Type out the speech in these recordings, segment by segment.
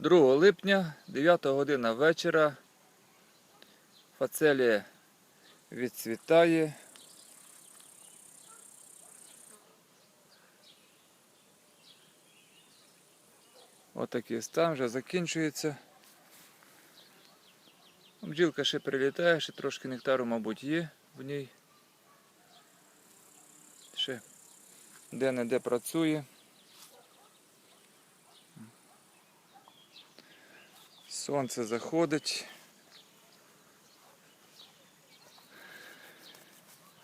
2 липня, 9 година вечора. Фацелія відцвітає. Отакий стан вже закінчується. Бджілка ще прилітає, ще трошки нектару, мабуть, є в ній. Ще де-не-де працює. Сонце заходить.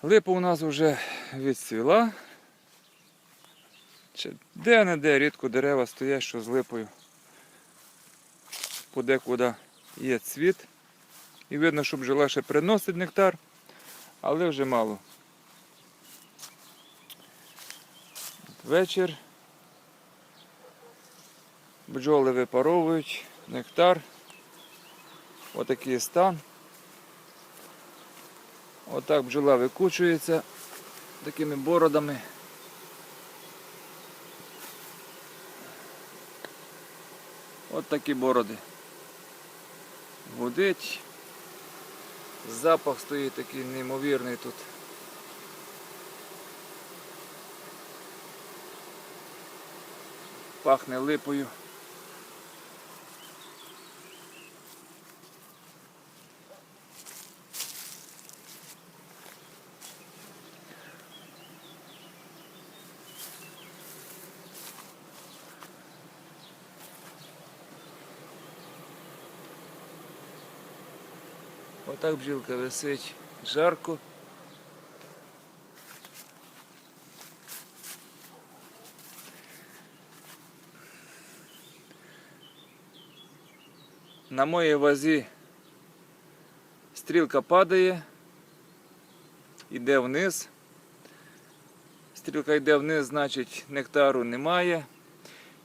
Липа у нас вже відцвіла. Чи Де-не-де рідко дерева стоять, що з липою. Подекуди є цвіт. І видно, що бджола ще приносить нектар, але вже мало. Вечір. Бджоли випаровують нектар. Отакий стан. Отак бджола викучується такими бородами. От такі бороди. Гудить. Запах стоїть такий неймовірний тут. Пахне липою. Отак бджілка висить жарко. На моїй вазі стрілка падає, йде вниз. Стрілка йде вниз, значить нектару немає.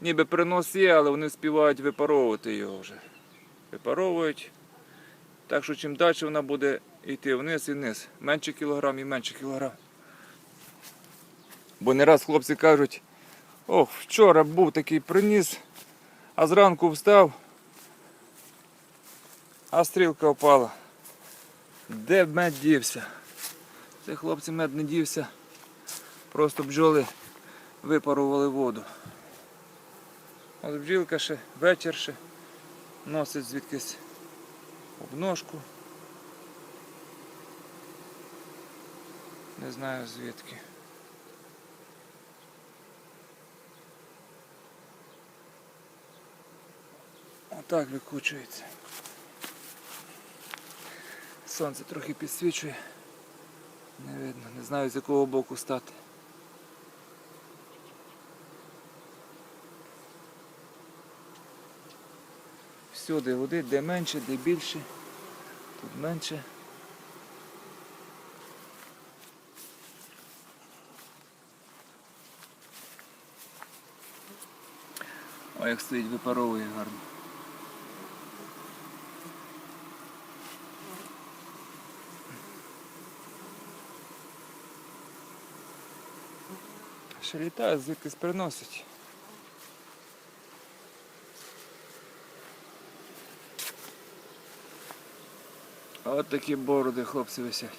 Ніби принос є, але вони співають випаровувати його вже. Випаровують. Так що чим далі вона буде йти вниз і вниз. Менше кілограм і менше кілограм. Бо не раз хлопці кажуть, ох, вчора був такий приніс, а зранку встав, а стрілка впала. Де мед дівся? Це хлопці мед не дівся. Просто бджоли випарували воду. От бджілка ще вечір ще носить звідкись обножку. Не знаю звідки. Отак викучується. Сонце трохи підсвічує. Не видно, не знаю з якого боку стати. Всюди води, де менше, де більше, тут менше. О, як стоїть, випаровує гарно. Ще літає, звідкись приносить. От такі бороди хлопці висять.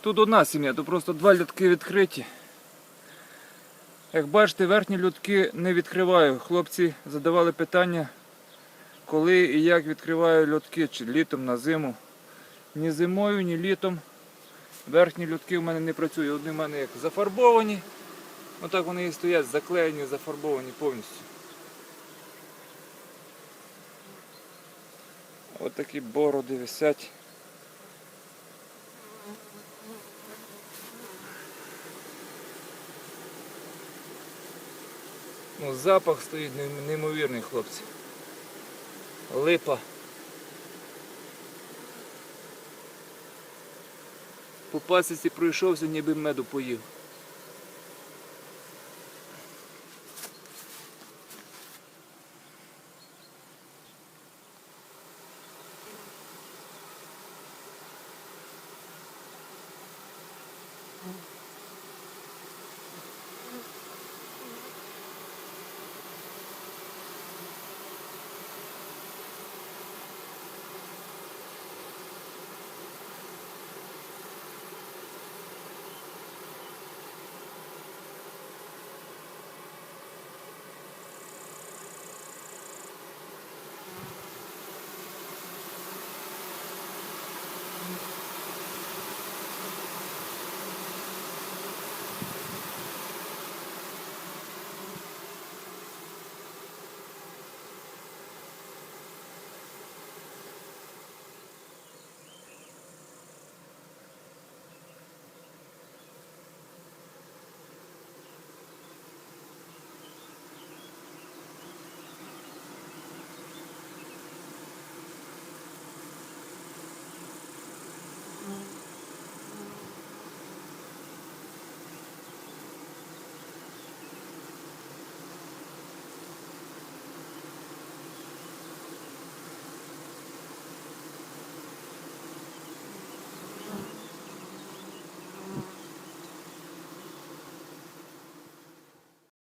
Тут одна сім'я, тут просто два льотки відкриті. Як бачите, верхні льотки не відкриваю. Хлопці задавали питання, коли і як відкриваю льотки, чи літом на зиму. Ні зимою, ні літом. Верхні льотки в мене не працюють. Одні в мене як зафарбовані. Отак вони і стоять, заклеєні, зафарбовані повністю. Ось такі бороди висять. Ну, запах стоїть неймовірний, хлопці. Липа. По пасіці пройшовся, ніби меду поїв. Mm-hmm. Mm-hmm.